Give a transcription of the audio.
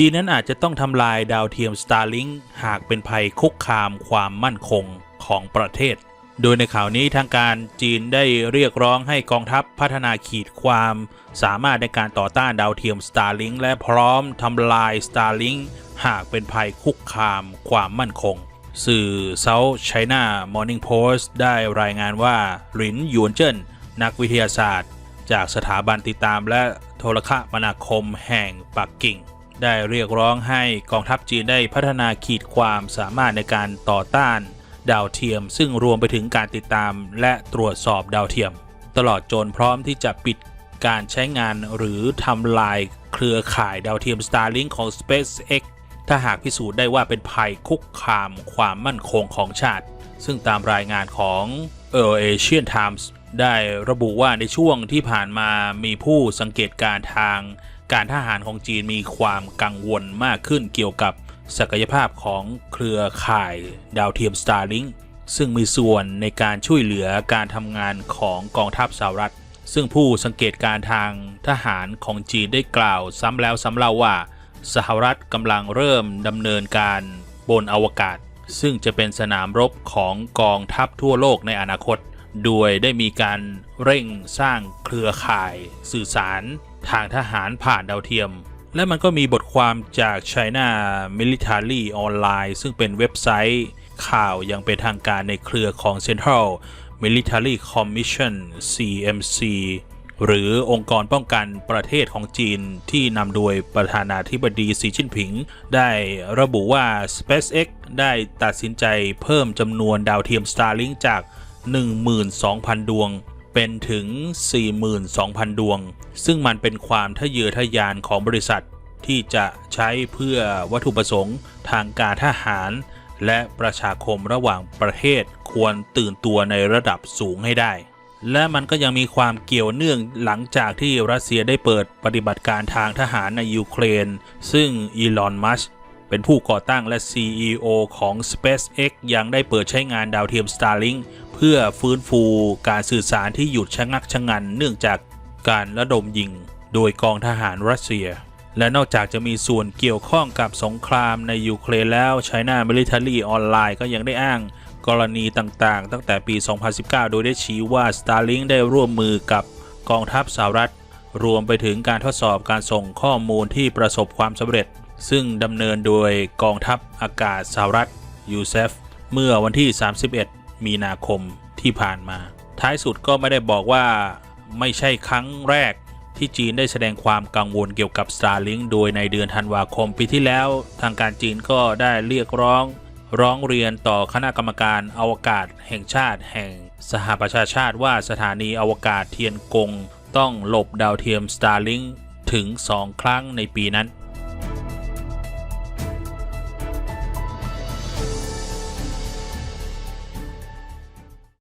จีนนั้นอาจจะต้องทำลายดาวเทียม Starlink หากเป็นภัยคุกคามความมั่นคงของประเทศ โดยในข่าวนี้ทางการจีนได้เรียกร้องให้กองทัพพัฒนาขีดความสามารถในการต่อต้านดาวเทียม Starlink และพร้อมทำลาย Starlink หากเป็นภัยคุกคามความมั่นคง สื่อ South China Morning Post ได้รายงานว่าหลินหยวนเจิ้นนักวิทยาศาสตร์ จากสถาบันติดตามและโทรคมนาคมแห่งปักกิ่ง ได้เรียกร้องให้กองทัพจีนได้พัฒนาขีดความสามารถในการต่อต้าน ดาวเทียม ซึ่งรวมไปถึงการติดตามและตรวจสอบดาวเทียม ตลอดจนพร้อมที่จะปิดการใช้งานหรือทำลายเครือข่ายดาวเทียม Starlink ของ SpaceX ถ้าหากพิสูจน์ได้ว่าเป็นภัยคุกคามความมั่นคงของชาติ ซึ่งตามรายงานของ Asian Times ได้ระบุว่าในช่วงที่ผ่านมามีผู้สังเกตการณ์ทาง การทหารของจีนมีความกังวลมากขึ้นเกี่ยวกับศักยภาพของเครือข่ายดาวเทียม Starlink ซึ่งมีส่วนในการช่วยเหลือการทำงานของกองทัพสหรัฐ ซึ่งผู้สังเกตการทางทหารของจีนได้กล่าวซ้ำแล้วซ้ำเล่าว่า สหรัฐกำลังเริ่มดำเนินการบนอวกาศ ซึ่งจะเป็นสนามรบของกองทัพทั่วโลกในอนาคต โดยได้มีการเร่งสร้างเครือข่ายสื่อสาร ทางทหารผ่านดาวเทียม และมันก็มีบทความจาก China Military Online ซึ่งเป็นเว็บไซต์ข่าวอย่างเป็นทางการในเครือของ Central Military Commission CMC หรือองค์กรป้องกันประเทศของจีนที่นำโดยประธานาธิบดีสีจิ้นผิง ได้ระบุว่า SpaceX ได้ตัดสินใจเพิ่มจำนวนดาวเทียม Starlink จาก 12,000 ดวง เป็นถึง 42,000 ดวง ซึ่งมันเป็นความทะเยอทะยานของบริษัทที่จะใช้เพื่อวัตถุประสงค์ทางการทหาร และประชาคมระหว่างประเทศควรตื่นตัวในระดับสูงให้ได้ และมันก็ยังมีความเกี่ยวเนื่องหลังจากที่รัสเซียได้เปิดปฏิบัติการทางทหารในยูเครน ซึ่งอีลอน มัสก์ เป็นผู้ก่อตั้งและ CEO ของ SpaceX ยังได้เปิดใช้งานดาวเทียม Starlink เพื่อฟื้นฟูการสื่อสารที่หยุดชะงักชะงันเนื่องจากการระดมยิงโดยกองทหารรัสเซีย และนอกจากจะมีส่วนเกี่ยวข้องกับสงครามในยูเครนแล้ว China Military Online ก็ยังได้อ้างกรณีต่างๆ ตั้งแต่ปี 2019 โดยได้ชี้ว่า Starlink ได้ร่วมมือกับกองทัพสหรัฐ รวมไปถึงการทดสอบการส่งข้อมูลที่ประสบความสำเร็จ ซึ่งดำเนินโดยกองทัพอากาศสหรัฐ USAF เมื่อวันที่ 31 มีนาคมที่ผ่านมา ท้ายสุดก็ไม่ได้บอกว่าไม่ใช่ครั้งแรกที่จีนได้แสดงความกังวลเกี่ยวกับ Starlink โดยในเดือนธันวาคมปีที่แล้ว ทางการจีนก็ได้เรียกร้อง ร้องเรียนต่อคณะกรรมการอวกาศแห่งชาติแห่งสหประชาชาติว่าสถานีอวกาศเทียนกง ต้องหลบดาวเทียม Starlink ถึง 2 ครั้งในปีนั้น